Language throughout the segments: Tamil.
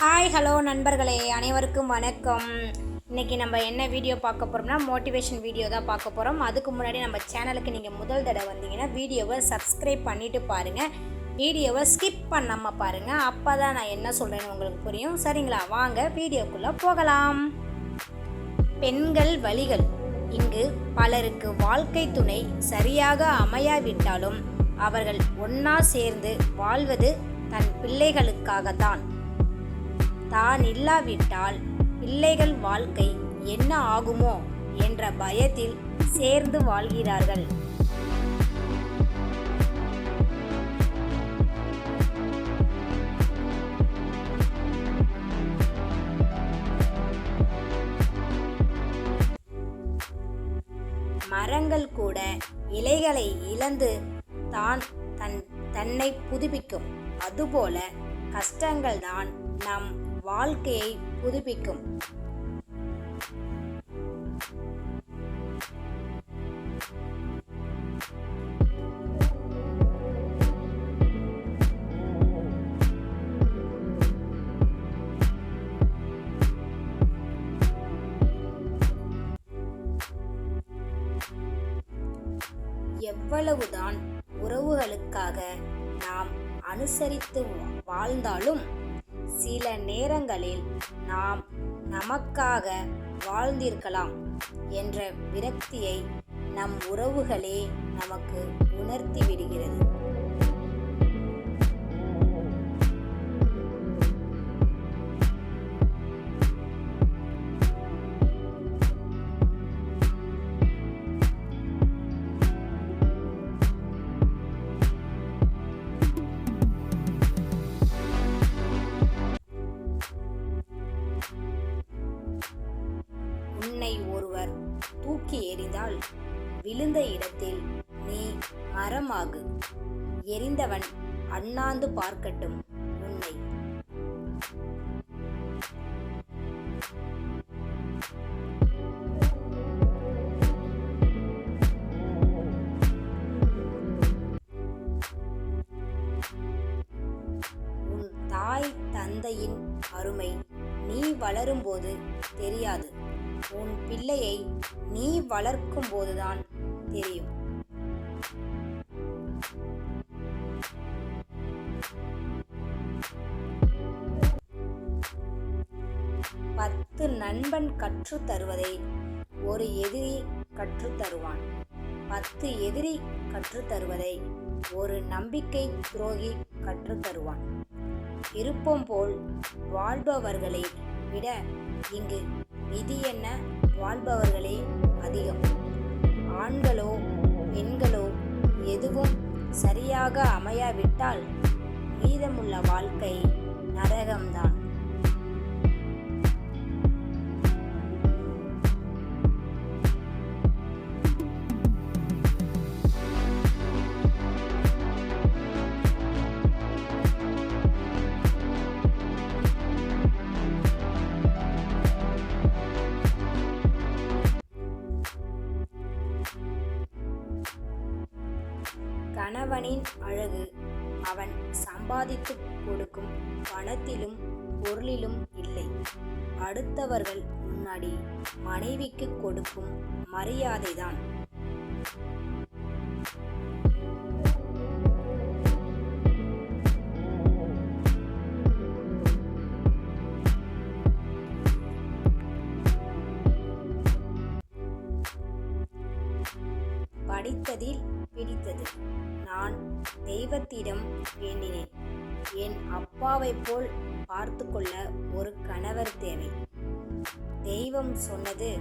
ஹாய் ஹலோ நண்பர்களே. அனைவருக்கும் வணக்கம். இன்னைக்கு நம்ம என்ன வீடியோ பார்க்க போகிறோம்னா மோட்டிவேஷன் வீடியோ தான் பார்க்க போகிறோம் அதுக்கு முன்னாடி நம்ம சேனலுக்கு நீங்கள் முதல் தடவை வந்தீங்கன்னா வீடியோவை சப்ஸ்கிரைப் பண்ணிவிட்டு பாருங்கள் வீடியோவை ஸ்கிப் பண்ணாமல் பாருங்கள் அப்போ தான் நான் என்ன சொல்கிறேன்னு உங்களுக்கு புரியும். சரிங்களா? வாங்க வீடியோக்குள்ளே போகலாம். பெண்கள் வழிகள். இங்கு பலருக்கு வாழ்க்கை துணை சரியாக அமையாவிட்டாலும் அவர்கள் ஒன்னா சேர்ந்து வாழ்வது தன் பிள்ளைகளுக்காகத்தான். தான் இல்லாவிட்டால் பிள்ளைகள் வாழ்க்கை என்ன ஆகுமோ என்ற பயத்தில் சேர்ந்து வாழ்கிறார்கள். மரங்கள் கூட இலைகளை இழந்து தான் தன் தன்னை புதுப்பிக்கும். அதுபோல கஷ்டங்கள் தான் நம் வாழ்க்கையை புதுப்பிக்கும். எவ்வளவுதான் உறவுகளுக்காக நாம் அனுசரித்து வாழ்ந்தாலும் சில நேரங்களில் நாம் நமக்காக வாழ்ந்திருக்கலாம் என்ற விரக்தியை நம் உறவுகளே நமக்கு உணர்த்தி விடுகிறது. தூக்கி எறிந்தால் விழுந்த இடத்தில் நீ மரமாகு எரிந்தவன் அண்ணாந்து பார்க்கட்டும் உன்னை. உன் தாய் தந்தையின் அருமை நீ வளரும்போது தெரியாது. உன் பிள்ளையை நீ வளர்க்கும் போதுதான் தெரியும். பத்து நண்பன் கற்றுத் தருவதை ஒரு எதிரி கற்றுத் தருவான். பத்து எதிரி கற்றுத் தருவதை ஒரு நம்பிக்கை துரோகி கற்றுத் தருவான். விருப்பம் போல் வாழ்பவர்களை விட இங்கு விதி என்ன? வாழ்பவர்களே அதிகம். ஆண்களோ பெண்களோ எதுவும் சரியாக அமையாவிட்டால் மீதமுள்ள வாழ்க்கை கணவனின் அழகு. அவன் சம்பாதித்து கொடுக்கும் பணத்திலும் பொருளிலும் இல்லை. அடுத்தவர்கள் முன்னாடி மனைவிக்கு கொடுக்கும் மரியாதைதான். படித்ததில் பிடித்தது. நான் தெய்வத்திடம் வேண்டினேன். என் அப்பாவைப் போல் பார்த்து கொள்ள ஒரு கணவர் தேவை. தெய்வம் சொன்னது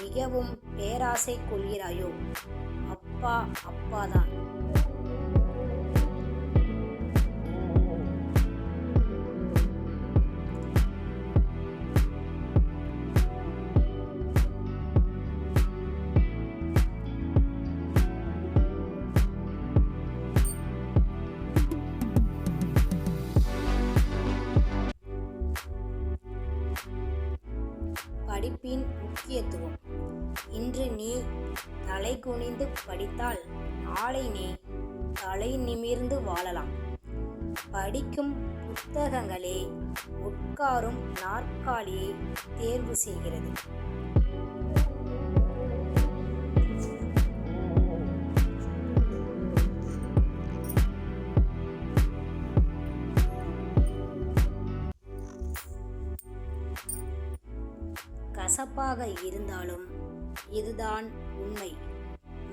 மிகவும் பேராசை கொள்கிறாயோ? அப்பா அப்பாதான். படிப்பின் முக்கியத்துவம். இன்று நீ தலை குனிந்து படித்தால் நாளை நீ தலை நிமிர்ந்து வாழலாம். படிக்கும் புத்தகங்களே உட்காரும் நாற்காலியை தேர்வு செய்கிறது. கசப்பாக இருந்தாலும் இதுதான் உண்மை.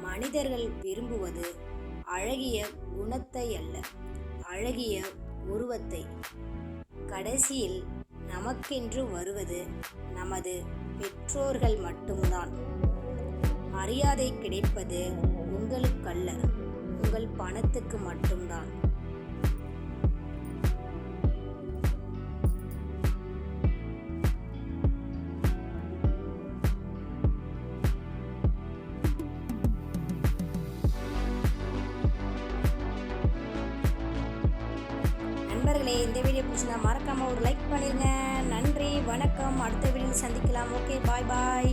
மனிதர்கள் விரும்புவது அழகிய குணத்தை அல்ல அழகிய உருவத்தை. கடைசியில் நமக்கென்று வருவது நமது பெற்றோர்கள் மட்டும்தான். மரியாதை கிடைப்பது உங்களுக்கல்ல உங்கள் பணத்துக்கு மட்டும்தான். நண்பர்களே இந்த வீடியோ பிடிச்சிருந்தா மறக்காமல் ஒரு லைக் பண்ணிடுங்க நன்றி வணக்கம். அடுத்த வீடியோவில் சந்திக்கலாம். ஓகே பாய் பாய்